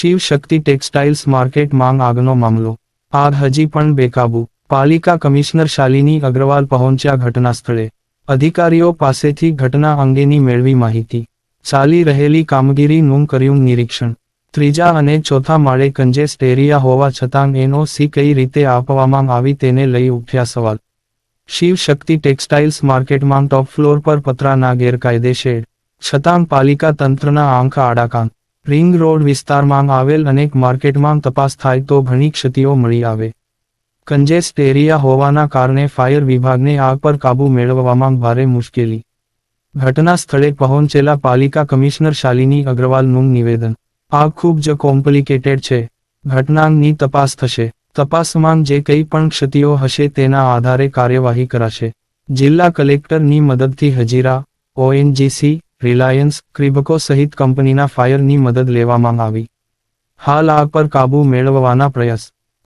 શિવ શક્તિ textiles market માંગ આગનો મામલો. આગ હજી પણ બેકાબુ. પાલિકા કમિશનર શાલિની અગ્રવાલ પહોંચ્યા ઘટના સ્થળે. અધિકારીઓ પાસેથી ઘટના અંગેની મેળવી માહિતી. ચાલી રહેલી કામગીરીનું કર્યું નિરીક્ષણ. ત્રીજા અને ચોથા માળે કંજેસ્ટ એરિયા હોવા છતાં એનઓસી કઈ રીતે આપવામાં આવી તેને લઈ ઉઠ્યા સવાલ. શિવ શક્તિ ટેક્સટાઇલ્સ માર્કેટમાં ટોપ ફ્લોર પર પતરાના ગેરકાયદે શેડ છતાં પાલિકા તંત્રના આંખ આડાકાન રિંગ રોડ વિસ્તારમાં આવેલ અનેક માર્કેટમાં તપાસ થાય તો ઘણી ક્ષતિઓ મળી આવે. કંજેસ્ટ એરિયા હોવાના કારણે ફાયર વિભાગને આગ પર કાબૂ મેળવવામાં ભારે મુશ્કેલી. ઘટના સ્થળે પહોંચેલા પાલિકા કમિશનર શાલિની અગ્રવાલનું નિવેદન. આગ ખૂબ જ કોમ્પ્લિકેટેડ છે. ઘટનાની તપાસ થશે. તપાસમાં જે કંઈ પણ ક્ષતિઓ હશે તેના આધારે કાર્યવાહી કરાશે. જિલ્લા કલેક્ટરની મદદથી હજીરા, ઓએનજીસી રિલાયન્સ ક્રિબકો સહિત કંપનીના ફાયરની મદદ લેવામાં આવી. હાલ આગ પર કાબૂ મેળવવાના પ્રયાસ.